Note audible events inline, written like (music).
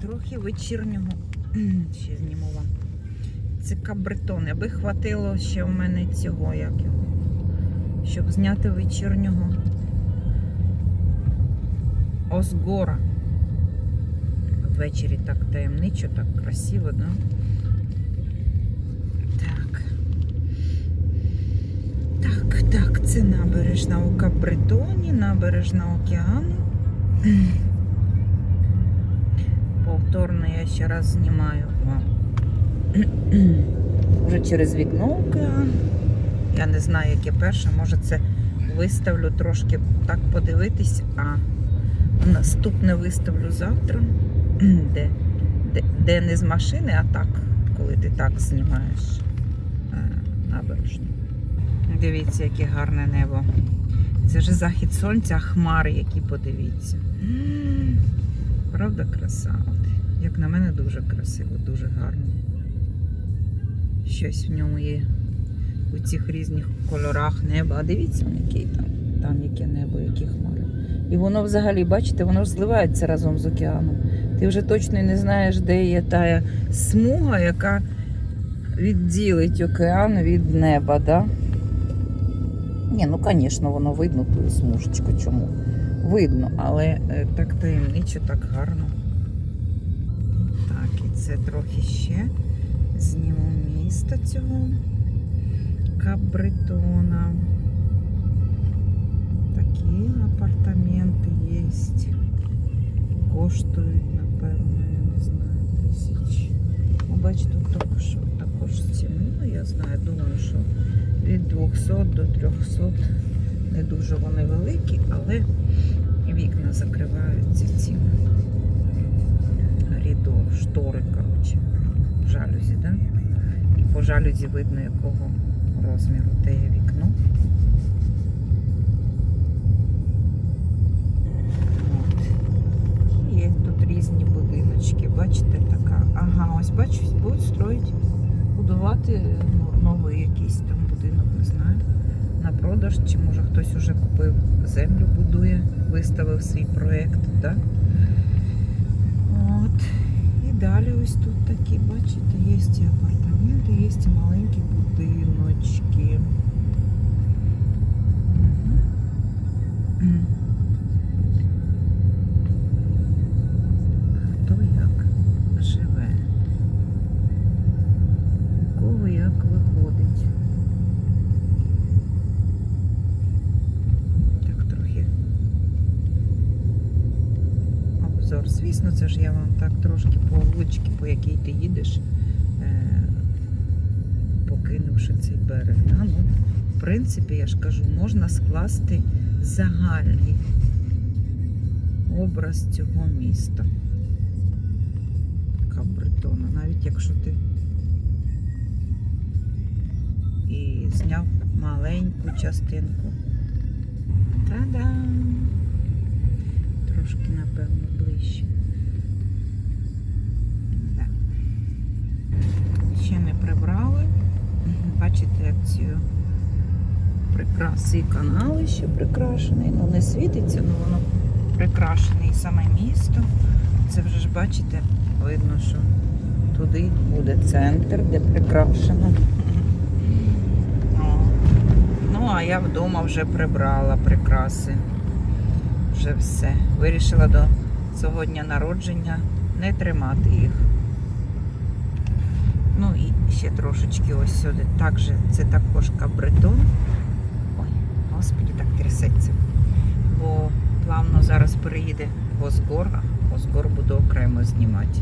трохи вечірнього (clears throat) ще зніму вам. Це кабретон. Аби хватило ще у мене цього, як його, щоб зняти вечірнього Осгора. Ввечері так таємничо, так красиво, да? Так. Так, так, це набережна у Кабретоні, набережна океану. (clears throat) Повторно я ще раз знімаю. Вже (clears throat) через вікно океан. Я не знаю, яке перше. Може це виставлю трошки так подивитись, а наступне виставлю завтра, (clears throat) де, де, де не з машини, а так, коли ти так знімаєш е, набережну. Дивіться, яке гарне небо. Це ж захід сонця, хмари, які подивіться. Правда, краса. Як на мене, дуже красиво, дуже гарно. Щось в ньому є у цих різних кольорах неба. А дивіться, який там, там яке небо, які хмари. І воно взагалі, бачите, воно зливається разом з океаном. Ти вже точно не знаєш, де є та смуга, яка відділить океан від неба, да? Ні, ну звісно, воно видно ту смужечку. Чому? Видно, але е, так таємничо, так гарно. Так, і це трохи ще зніму міста цього Кабретона. Такі апартаменти є. Коштують, напевно, я не знаю, тисяч. Ну, бачите, тут також, також ціни. Ну, я знаю, думаю, що від 200 до 300. Не дуже вони великі, але вікна закриваються ці рідо, штори, коротше, жалюзі, да? І по жалюзі видно, якого розміру те є вікно. От. Є тут різні будиночки, бачите, така. Ага, ось бачу, будуть строїть, будувати ну, новий якийсь там будинок, не знаю. На продаж, чи може хтось уже купив землю, будує, виставив свій проєкт, так? От. І далі ось тут такі, бачите, є і апартаменти, є і маленькі Звісно, це ж я вам так трошки по вуличці, по якій ти їдеш, е, покинувши цей берег. Да? Ну, в принципі, я ж кажу, можна скласти загальний образ цього міста. Кабретона. Навіть якщо ти і зняв маленьку частинку. Та-дам! Трошки, напевно, ближче. Прибрали. Бачите, як ці прикраси канали ще прикрашений. Ну, не світиться, але воно прикрашене і саме місто. Це вже ж бачите, видно, що туди буде центр, де прикрашено. Ну, а я вдома вже прибрала прикраси. Вже все. Вирішила до цього дня народження не тримати їх. Ну і ще трошечки ось сюди. Також це також кабретон. Ой, господі, так трясеться. Бо плавно зараз переїде Озгор, а Озгор буду окремо знімати.